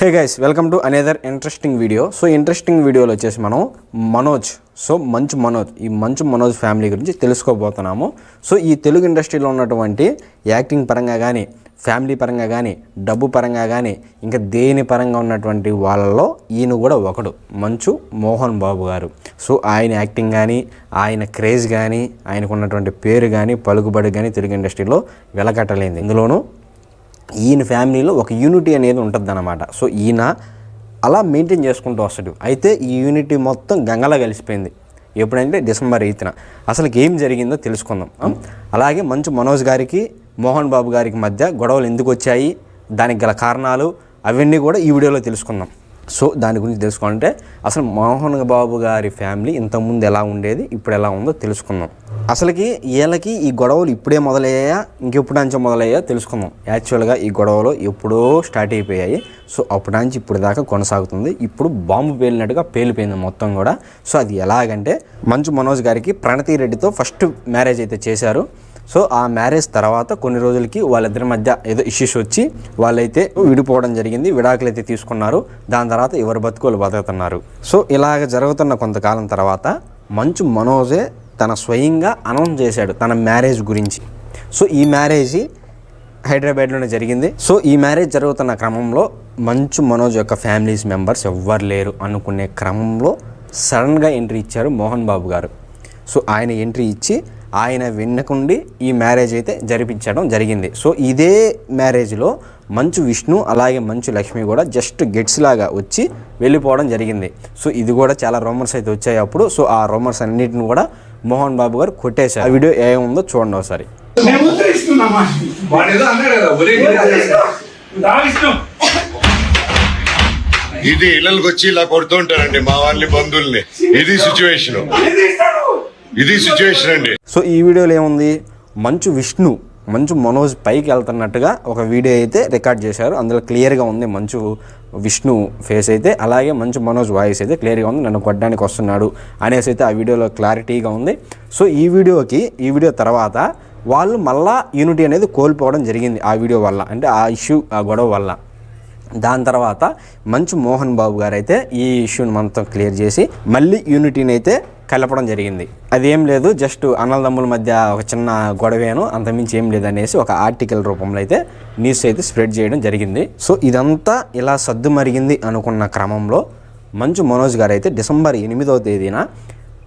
Hey guys welcome to another interesting video so interesting వీడియోలో వచ్చేసి మనం మనోజ్ సో మంచు మనోజ్ ఈ మంచు మనోజ్ ఫ్యామిలీ గురించి తెలుసుకోబోతున్నాము. సో ఈ తెలుగు ఇండస్ట్రీలో ఉన్నటువంటి యాక్టింగ్ పరంగా కానీ ఫ్యామిలీ పరంగా కానీ డబ్బు పరంగా కానీ ఇంకా దేని పరంగా ఉన్నటువంటి వాళ్ళలో ఈయన కూడా ఒకడు మంచు మోహన్ బాబు గారు. సో ఆయన యాక్టింగ్ కానీ ఆయన క్రేజ్ కానీ ఆయనకు ఉన్నటువంటి పేరు కానీ పలుకుబడి కానీ తెలుగు ఇండస్ట్రీలో వెలకట్టలేంది. ఇందులోనూ ఈయన ఫ్యామిలీలో ఒక యూనిటీ అనేది ఉంటుంది అనమాట సో ఈయన అలా మెయింటైన్ చేసుకుంటూ వస్తాడు. అయితే ఈ యూనిటీ మొత్తం గంగలా కలిసిపోయింది. ఎప్పుడంటే డిసెంబర్ ఎయిత్న. అసలు ఏం జరిగిందో తెలుసుకుందాం. అలాగే మంచు మనోజ్ గారికి మోహన్ బాబు గారికి మధ్య గొడవలు ఎందుకు వచ్చాయి దానికి గల కారణాలు అవన్నీ కూడా ఈ వీడియోలో తెలుసుకుందాం. సో దాని గురించి తెలుసుకుంటే అసలు మోహన్ బాబు గారి ఫ్యామిలీ ఇంతకుముందు ఎలా ఉండేది ఇప్పుడు ఎలా ఉందో తెలుసుకుందాం. అసలుకి వీళ్ళకి ఈ గొడవలు ఇప్పుడే మొదలయ్యాయా? ఇంకెప్పుడు నుంచి మొదలయ్యా తెలుసుకుందాం. యాక్చువల్గా ఈ గొడవలు ఎప్పుడో స్టార్ట్ అయిపోయాయి. సో అప్పటి నుంచి ఇప్పుడు దాకా కొనసాగుతుంది. ఇప్పుడు బాంబు పేలినట్టుగా పేలిపోయింది మొత్తం కూడా. సో అది ఎలాగంటే మంచు మనోజ్ గారికి ప్రణతి రెడ్డితో ఫస్ట్ మ్యారేజ్ అయితే చేశారు. సో ఆ మ్యారేజ్ తర్వాత కొన్ని రోజులకి వాళ్ళిద్దరి మధ్య ఏదో ఇష్యూస్ వచ్చి వాళ్ళైతే విడిపోవడం జరిగింది. విడాకులు అయితే తీసుకున్నారు. దాని తర్వాత ఎవరు బతుకోలు బతుకుతున్నారు. సో ఇలాగ జరుగుతున్న కొంతకాలం తర్వాత మంచు మనోజే తన స్వయంగా అనౌన్స్ చేశాడు తన మ్యారేజ్ గురించి. సో ఈ మ్యారేజ్ హైదరాబాద్లోనే జరిగింది. సో ఈ మ్యారేజ్ జరుగుతున్న క్రమంలో మంచు మనోజ్ యొక్క ఫ్యామిలీస్ మెంబర్స్ ఎవ్వరు లేరు అనుకునే క్రమంలో సడన్గా ఎంట్రీ ఇచ్చారు మోహన్ బాబు గారు. సో ఆయన ఎంట్రీ ఇచ్చి ఆయన వెన్నకుండి ఈ మ్యారేజ్ అయితే జరిపించడం జరిగింది. సో ఇదే మ్యారేజ్లో మంచు విష్ణు అలాగే మంచు లక్ష్మి కూడా జస్ట్ గెట్స్ లాగా వచ్చి వెళ్ళిపోవడం జరిగింది. సో ఇది కూడా చాలా రూమర్స్ అయితే వచ్చాయి అప్పుడు. సో ఆ రూమర్స్ అన్నిటిని కూడా మోహన్ బాబు గారు కొట్టేశారు. ఆ వీడియో ఏముందో చూడండి ఒకసారి. ఇది ఇళ్ళకి వచ్చి ఇలా కొడుతూ ఉంటారండి మా వాళ్ళ బంధువుల్ని. ఇది సిచ్యువేషన్ ఇది సిచ్యువేషన్ అండి. సో ఈ వీడియోలో ఏముంది? మంచు విష్ణు మంచు మనోజ్ పైకి వెళ్తున్నట్టుగా ఒక వీడియో అయితే రికార్డ్ చేశారు. అందులో క్లియర్గా ఉంది మంచు విష్ణు ఫేస్ అయితే అలాగే మంచి మనోజ్ వాయిస్ అయితే క్లియర్గా ఉంది నన్ను కొట్టడానికి వస్తున్నాడు అనేసి అయితే ఆ వీడియోలో క్లారిటీగా ఉంది. సో ఈ వీడియోకి ఈ వీడియో తర్వాత వాళ్ళు మళ్ళా యూనిటీ అనేది కోల్పోవడం జరిగింది ఆ వీడియో వల్ల అంటే ఆ ఇష్యూ ఆ గొడవ వల్ల. దాని తర్వాత మంచు మోహన్ బాబు గారు అయితే ఈ ఇష్యూని మొత్తం క్లియర్ చేసి మళ్ళీ యూనిటీని అయితే కలపడం జరిగింది. అదేం లేదు జస్ట్ అన్నదమ్ముల మధ్య ఒక చిన్న గొడవేను అంతమించి ఏం లేదనేసి ఒక ఆర్టికల్ రూపంలో అయితే న్యూస్ అయితే స్ప్రెడ్ చేయడం జరిగింది. సో ఇదంతా ఇలా సద్దుమరిగింది అనుకున్న క్రమంలో మంచు మనోజ్ గారు అయితే డిసెంబర్ ఎనిమిదవ తేదీన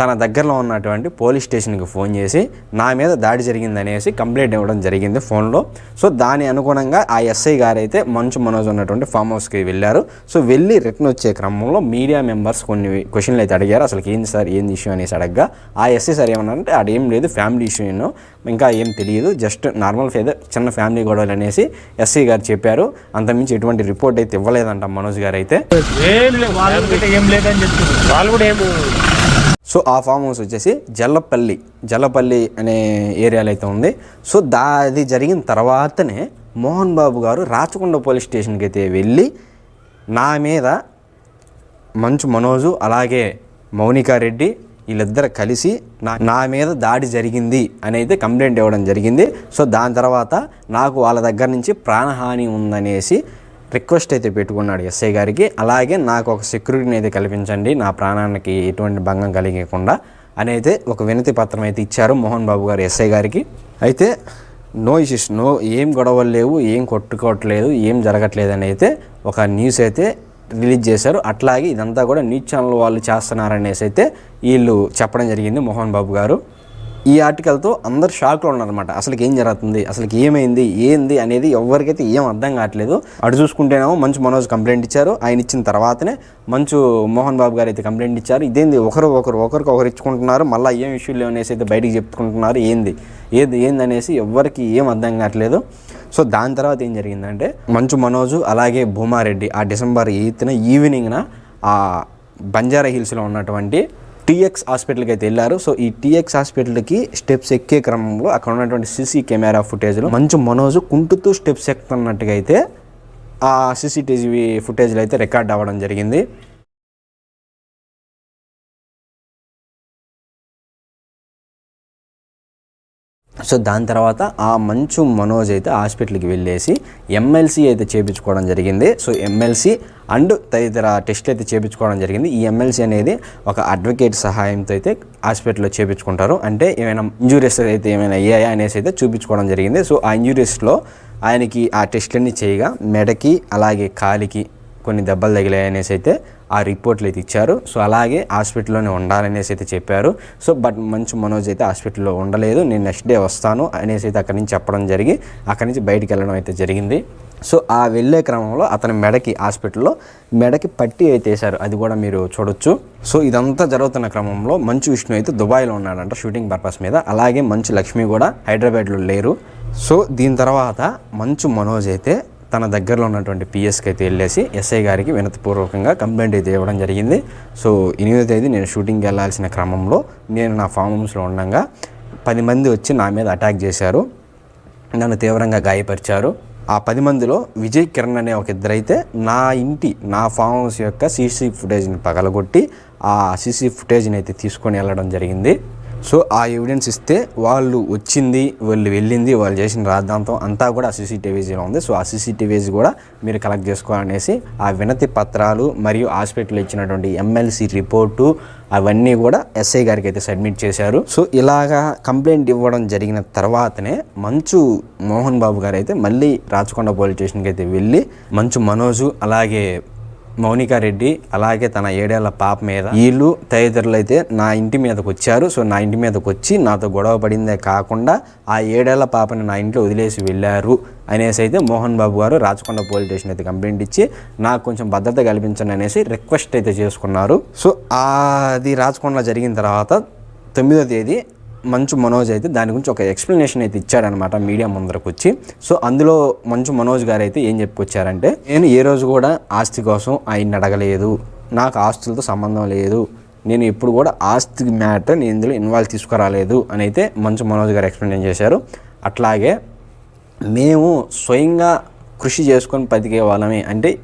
తన దగ్గరలో ఉన్నటువంటి పోలీస్ స్టేషన్కి ఫోన్ చేసి నా మీద దాడి జరిగిందనేసి కంప్లైంట్ ఇవ్వడం జరిగింది ఫోన్లో. సో దాని అనుగుణంగా ఆ ఎస్ఐ గారు అయితే మంచు మనోజ్ ఉన్నటువంటి ఫామ్ హౌస్కి వెళ్ళారు. సో వెళ్ళి రిటర్న్ వచ్చే క్రమంలో మీడియా మెంబర్స్ కొన్ని క్వశ్చన్లు అయితే అడిగారు. అసలు ఏంది సార్ ఏంది ఇష్యూ అనేసి అడగగా ఆ ఎస్ఐ సార్ ఏమన్నారంటే అది ఏం లేదు ఫ్యామిలీ ఇష్యూ ఏనో ఇంకా ఏం తెలియదు జస్ట్ నార్మల్ ఏదో చిన్న ఫ్యామిలీ గొడవలు అనేసి ఎస్ఐ గారు చెప్పారు. అంతమించి ఎటువంటి రిపోర్ట్ అయితే ఇవ్వలేదంట మనోజ్ గారు అయితే ఏం లేదు వాళ్ళు కూడా ఏం సో ఆ ఫామ్ హౌస్ వచ్చేసి జల్లపల్లి జల్లపల్లి అనే ఏరియాలో అయితే ఉంది. సో దా అది జరిగిన తర్వాతనే మోహన్ బాబు గారు రాచకొండ పోలీస్ స్టేషన్కి అయితే వెళ్ళి నా మీద మంచు మనోజు అలాగే మౌనికా రెడ్డి వీళ్ళిద్దరు కలిసి నా నా మీద దాడి జరిగింది అని అయితే కంప్లైంట్ ఇవ్వడం జరిగింది. సో దాని తర్వాత నాకు వాళ్ళ దగ్గర నుంచి ప్రాణహాని ఉందనేసి రిక్వెస్ట్ అయితే పెట్టుకున్నాడు ఎస్ఐ గారికి. అలాగే నాకు ఒక సెక్యూరిటీని అయితే కల్పించండి నా ప్రాణానికి ఎటువంటి భంగం కలిగకుండా అని అయితే ఒక వినతి పత్రం అయితే ఇచ్చారు మోహన్ బాబు గారు ఎస్ఐ గారికి. అయితే నో ఇష్యూస్ నో ఏం గొడవలు లేవు ఏం కొట్టుకోవట్లేదు ఏం జరగట్లేదు అని అయితే ఒక న్యూస్ అయితే రిలీజ్ చేశారు. అట్లాగే ఇదంతా కూడా న్యూస్ ఛానల్ వాళ్ళు చేస్తున్నారనేసి అయితే వీళ్ళు చెప్పడం జరిగింది మోహన్ బాబు గారు. ఈ ఆర్టికల్తో అందరు షాక్లో ఉన్నారనమాట అసలుకి ఏం జరుగుతుంది? అసలుకి ఏమైంది? ఏంది? అనేది ఎవరికైతే ఏం అర్థం కావట్లేదు. అటు చూసుకుంటేనేమో మంచు మనోజ్ కంప్లైంట్ ఇచ్చారు. ఆయన ఇచ్చిన తర్వాతనే మంచు మోహన్ బాబు గారు అయితే కంప్లైంట్ ఇచ్చారు. ఇదేంది? ఒకరు ఒకరు ఒకరికి ఒకరు ఇచ్చుకుంటున్నారు. మళ్ళీ ఏం ఇష్యూలు అనేసి అయితే బయటికి చెప్పుకుంటున్నారు. ఏంది? ఏది? ఏంది అనేసి ఎవరికి ఏం అర్థం కావట్లేదు. సో దాని తర్వాత ఏం జరిగిందంటే మంచు మనోజు అలాగే భూమారెడ్డి ఆ డిసెంబర్ ఎయిత్న ఈవినింగ్న ఆ బంజారా హిల్స్లో ఉన్నటువంటి టీఎక్స్ హాస్పిటల్కి అయితే వెళ్ళారు. సో ఈ టీఎక్స్ హాస్పిటల్కి స్టెప్స్ ఎక్కే క్రమంలో అక్కడ ఉన్నటువంటి సీసీ కెమెరా ఫుటేజ్లో మంచు మనోజు కుంటుతూ స్టెప్స్ ఎక్కుతున్నట్టుగా అయితే ఆ సీసీటీవీ ఫుటేజ్లో అయితే రికార్డ్ అవ్వడం జరిగింది. సో దాని తర్వాత ఆ మంచు మనోజ్ అయితే హాస్పిటల్కి వెళ్ళేసి ఎమ్మెల్సీ అయితే చేపించుకోవడం జరిగింది. సో ఎమ్మెల్సీ అండ్ తదితర టెస్ట్లు అయితే చేపించుకోవడం జరిగింది. ఈ ఎమ్మెల్సీ అనేది ఒక అడ్వకేట్ సహాయంతో అయితే హాస్పిటల్లో చేపించుకుంటారు. అంటే ఏమైనా ఇంజూరీస్ అయితే ఏమైనా అయ్యాయా అనేసి అయితే చూపించుకోవడం జరిగింది. సో ఆ ఇంజూరీస్లో ఆయనకి ఆ టెస్ట్లన్నీ చేయగా మెడకి అలాగే కాలికి కొన్ని దెబ్బలు తగిలాయి అనేసి అయితే ఆ రిపోర్ట్లు అయితే ఇచ్చారు. సో అలాగే హాస్పిటల్లోనే ఉండాలనేసి అయితే చెప్పారు. సో బట్ మంచు మనోజ్ అయితే హాస్పిటల్లో ఉండలేదు. నేను నెక్స్ట్ డే వస్తాను అనేసి అయితే అక్కడి నుంచి చెప్పడం జరిగి అక్కడి నుంచి బయటికి వెళ్ళడం అయితే జరిగింది. సో ఆ వెళ్ళే క్రమంలో అతని మెడకి హాస్పిటల్లో మెడకి పట్టి అయితే వేశారు. అది కూడా మీరు చూడొచ్చు. సో ఇదంతా జరుగుతున్న క్రమంలో మంచు విష్ణు అయితే దుబాయ్లో ఉన్నాడంట షూటింగ్ పర్పస్ మీద. అలాగే మంచు లక్ష్మి కూడా హైదరాబాద్లో లేరు. సో దీని తర్వాత మంచు మనోజ్ అయితే తన దగ్గరలో ఉన్నటువంటి పిఎస్కి అయితే వెళ్ళేసి ఎస్ఐ గారికి వినతిపూర్వకంగా కంప్లైంట్ అయితే ఇవ్వడం జరిగింది. సో ఎనిమిదో తేదీ నేను షూటింగ్కి వెళ్ళాల్సిన క్రమంలో నేను నా ఫామ్ హౌస్లో ఉండగా పది మంది వచ్చి నా మీద అటాక్ చేశారు. నన్ను తీవ్రంగా గాయపరిచారు. ఆ పది మందిలో విజయ్ కిరణ్ అనే ఒక ఇద్దరైతే నా ఇంటి నా ఫామ్ హౌస్ యొక్క సీసీ ఫుటేజ్ని పగలగొట్టి ఆ సీసీ ఫుటేజ్ని అయితే తీసుకొని వెళ్ళడం జరిగింది. సో ఆ ఎవిడెన్స్ ఇస్తే వాళ్ళు వచ్చింది వాళ్ళు వెళ్ళింది వాళ్ళు చేసిన రాద్ధాంతం అంతా కూడా ఆ సీసీటీవీలో ఉంది. సో ఆ సీసీటీవీస్ కూడా మీరు కలెక్ట్ చేసుకోవాలనేసి ఆ వినతి పత్రాలు మరియు హాస్పిటల్ ఇచ్చినటువంటి ఎమ్మెల్సీ రిపోర్టు అవన్నీ కూడా ఎస్ఐ గారికి అయితే సబ్మిట్ చేశారు. సో ఇలాగా కంప్లైంట్ ఇవ్వడం జరిగిన తర్వాతనే మంచు మోహన్ బాబు గారు అయితే మళ్ళీ రాచకొండ పోలీస్ స్టేషన్కి అయితే వెళ్ళి మంచు మనోజు అలాగే మౌనికా రెడ్డి అలాగే తన ఏడేళ్ళ పాప మీద వీళ్ళు తదితరులు అయితే నా ఇంటి మీదకి వచ్చారు. సో నా ఇంటి మీదకి వచ్చి నాతో గొడవ పడిందే కాకుండా ఆ ఏడేళ్ళ పాపని నా ఇంట్లో వదిలేసి వెళ్ళారు అనేసి అయితే మోహన్ బాబు గారు రాచకొండ పోలీస్ స్టేషన్ అయితే కంప్లైంట్ ఇచ్చి నాకు కొంచెం భద్రత కల్పించండి అనేసి రిక్వెస్ట్ అయితే చేసుకున్నారు. సో అది రాచకొండలో జరిగిన తర్వాత తొమ్మిదో తేదీ మంచు మనోజ్ అయితే దాని గురించి ఒక ఎక్స్ప్లెనేషన్ అయితే ఇచ్చాడనమాట మీడియా ముందరకు వచ్చి సో అందులో మంచు మనోజ్ గారు అయితే ఏం చెప్పుకొచ్చారంటే నేను ఏ రోజు కూడా ఆస్తి కోసం ఆయన్ని అడగలేదు. నాకు ఆస్తులతో సంబంధం లేదు. నేను ఎప్పుడు కూడా ఆస్తి మ్యాటర్ నేను ఇందులో ఇన్వాల్వ్ తీసుకురాలేదు. అని అయితే మంచు మనోజ్ గారు ఎక్స్ప్లెయిన్ చేశారు. అట్లాగే మేము స్వయంగా కృషి చేసుకొని బతికే వాళ్ళమే. అంటే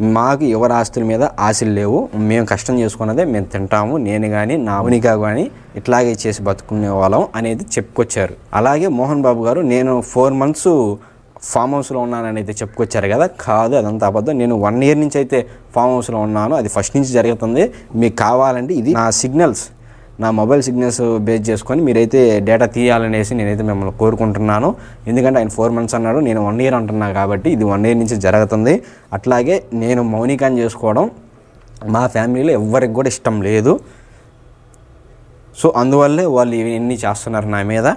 మాకు ఎవరి ఆస్తుల మీద ఆశలు లేవు. మేము కష్టం చేసుకున్నదే మేము తింటాము. నేను కానీ నా కానీ ఇట్లాగే చేసి బతుకునే వాళ్ళం అనేది చెప్పుకొచ్చారు. అలాగే మోహన్ బాబు గారు నేను ఫోర్ మంత్స్ ఫామ్ హౌస్లో ఉన్నానని అయితే చెప్పుకొచ్చారు కదా. కాదు అదంతా అబద్ధం. నేను వన్ ఇయర్ నుంచి అయితే ఫామ్ హౌస్లో ఉన్నాను. అది ఫస్ట్ నుంచి జరుగుతుంది. మీకు కావాలంటే ఇది నా సిగ్నల్స్. నా మొబైల్ సిగ్నల్స్ బేస్ చేసుకొని మీరైతే డేటా తీయాలనేసి నేనైతే మిమ్మల్ని కోరుకుంటున్నాను. ఎందుకంటే ఆయన ఫోర్ మంత్స్ అన్నాడు నేను వన్ ఇయర్ అంటున్నా కాబట్టి ఇది వన్ ఇయర్ నుంచి జరుగుతుంది. అట్లాగే నేను మౌనికాన్ని చేసుకోవడం మా ఫ్యామిలీలో ఎవ్వరికి కూడా ఇష్టం లేదు. సో అందువల్లే వాళ్ళు ఇవన్నీ చేస్తున్నారు నా మీద.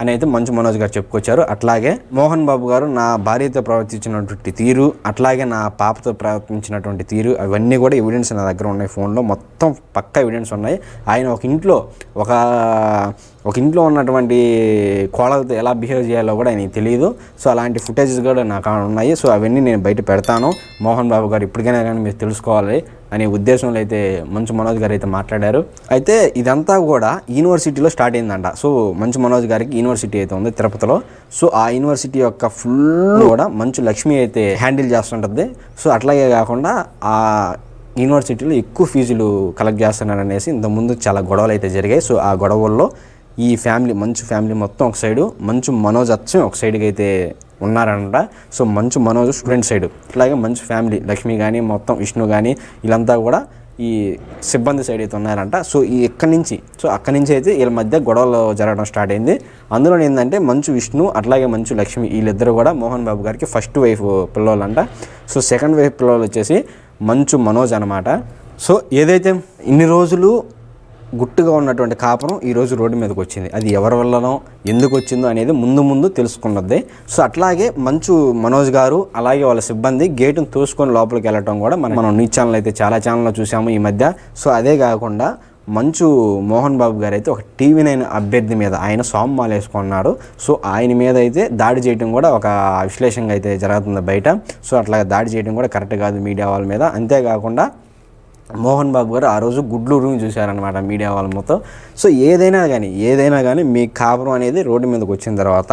అని అయితే మంచు మనోజ్ గారు చెప్పుకొచ్చారు. అట్లాగే మోహన్ బాబు గారు నా భార్యతో ప్రవర్తించినటువంటి తీరు అట్లాగే నా పాపతో ప్రవర్తించినటువంటి తీరు అవన్నీ కూడా ఎవిడెన్స్ నా దగ్గర ఉన్నాయి ఫోన్లో. మొత్తం పక్క ఎవిడెన్స్ ఉన్నాయి. ఆయన ఒక ఇంట్లో ఒక ఒక ఇంట్లో ఉన్నటువంటి కోడలతో ఎలా బిహేవ్ చేయాలో కూడా ఆయనకి తెలియదు సో అలాంటి ఫుటేజెస్ కూడా నాకు ఉన్నాయి. సో అవన్నీ నేను బయట పెడతాను. మోహన్ బాబు గారు ఇప్పటికైనా కానీ మీరు తెలుసుకోవాలి. అనే ఉద్దేశంలో అయితే మంచు మనోజ్ గారు అయితే మాట్లాడారు. అయితే ఇదంతా కూడా యూనివర్సిటీలో స్టార్ట్ అయిందంట. సో మంచు మనోజ్ గారికి యూనివర్సిటీ అయితే ఉంది తిరుపతిలో. సో ఆ యూనివర్సిటీ యొక్క ఫుల్ కూడా మంచు లక్ష్మి అయితే హ్యాండిల్ చేస్తుంటుంది. సో అట్లాగే కాకుండా ఆ యూనివర్సిటీలో ఎక్కువ ఫీజులు కలెక్ట్ చేస్తున్నారనేసి ఇంతకుముందు చాలా గొడవలు అయితే జరిగాయి. సో ఆ గొడవల్లో ఈ ఫ్యామిలీ మంచు ఫ్యామిలీ మొత్తం ఒక సైడు మంచు మనోజ్ అచ్చం ఒక సైడ్కి అయితే ఉన్నారంట so Manchu Manoj student side. అట్లాగే మంచు ఫ్యామిలీ లక్ష్మి కానీ మొత్తం విష్ణు కానీ వీళ్ళంతా కూడా ఈ సిబ్బంది సైడ్ అయితే ఉన్నారంట. సో ఈ ఇక్కడి నుంచి సో అక్కడి నుంచి అయితే వీళ్ళ మధ్య గొడవలు జరగడం స్టార్ట్ అయింది. అందులో ఏంటంటే మంచు విష్ణు అట్లాగే మంచు లక్ష్మి వీళ్ళిద్దరు కూడా మోహన్ బాబు గారికి ఫస్ట్ వైఫ్ పిల్లలంట సో సెకండ్ వైఫ్ పిల్లలు వచ్చేసి మంచు మనోజ్ అనమాట. సో ఏదైతే ఇన్ని రోజులు గుట్టుగా ఉన్నటువంటి కాపురం ఈరోజు రోడ్డు మీదకి వచ్చింది. అది ఎవరి వల్లనో ఎందుకు వచ్చిందో అనేది ముందు ముందు తెలుసుకున్నది. సో అట్లాగే మంచు మనోజ్ గారు అలాగే వాళ్ళ సిబ్బంది గేటును తోసుకొని లోపలికి వెళ్ళటం కూడా మనం మనం న్యూస్ ఛానల్ అయితే చాలా ఛానల్లో చూసాము ఈ మధ్య. సో అదే కాకుండా మంచు మోహన్ బాబు గారు అయితే ఒక టీవీ నైన్ అభ్యర్థి మీద ఆయన సామ్ మాలేసుకున్నాడు సో ఆయన మీద అయితే దాడి చేయడం కూడా ఒక విశ్లేషంగా అయితే జరుగుతుంది బయట. సో అట్లా దాడి చేయడం కూడా కరెక్ట్ కాదు మీడియా వాళ్ళ మీద. అంతేకాకుండా మోహన్ బాబు గారు ఆ రోజు గుడ్లు రూమ్ చూశారనమాట మీడియా వాళ్ళ మొత్తం. సో ఏదైనా కానీ ఏదైనా కానీ మీ కాపురం అనేది రోడ్డు మీదకి వచ్చిన తర్వాత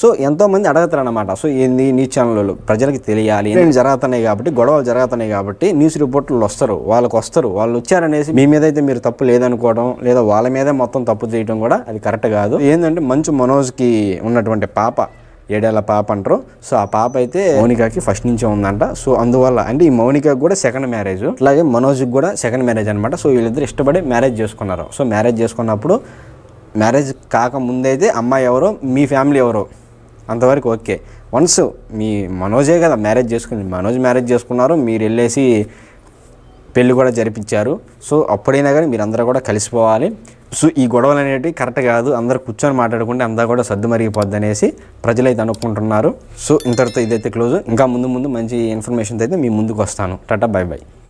సో ఎంతోమంది అడగతారు అనమాట సో ఏంది న్యూస్ ఛానళ్ళు ప్రజలకి తెలియాలి. ఏం జరుగుతున్నాయి కాబట్టి గొడవలు జరుగుతున్నాయి కాబట్టి న్యూస్ రిపోర్టర్లు వస్తారు. వాళ్ళకి వస్తారు. వాళ్ళు వచ్చారనేసి మీ మీద అయితే మీరు తప్పు లేదనుకోవడం లేదా వాళ్ళ మీదే మొత్తం తప్పు చేయడం కూడా అది కరెక్ట్ కాదు. ఏంటంటే మంచు మనోజ్కి ఉన్నటువంటి పాప ఏడేళ్ళ పాప అంటారు. సో ఆ పాప అయితే మౌనికకి ఫస్ట్ నుంచే ఉందంట. సో అందువల్ల అంటే ఈ మౌనికకి కూడా సెకండ్ మ్యారేజ్ అలాగే మనోజ్కి కూడా సెకండ్ మ్యారేజ్ అనమాట సో వీళ్ళిద్దరు ఇష్టపడి మ్యారేజ్ చేసుకున్నారు. సో మ్యారేజ్ చేసుకున్నప్పుడు మ్యారేజ్ కాకముందైతే అమ్మాయి ఎవరో మీ ఫ్యామిలీ ఎవరో అంతవరకు ఓకే. వన్స్ మీ మనోజే కదా మ్యారేజ్ చేసుకుని మనోజ్ మ్యారేజ్ చేసుకున్నారు మీరు వెళ్ళేసి పెళ్ళి కూడా జరిపించారు. సో అప్పుడైనా కానీ మీరు కూడా కలిసిపోవాలి. సో ఈ గొడవలు అనేవి కరెక్ట్ కాదు. అందరు కూర్చొని మాట్లాడుకుంటే అంతా కూడా సర్దు మరిగిపోద్ది అనేసి ప్రజలైతే అనుకుంటున్నారు. సో ఇంతటితో ఇదైతే క్లోజ్. ఇంకా ముందు ముందు మంచి ఇన్ఫర్మేషన్ అయితే మీ ముందుకు వస్తాను. Tata bye bye.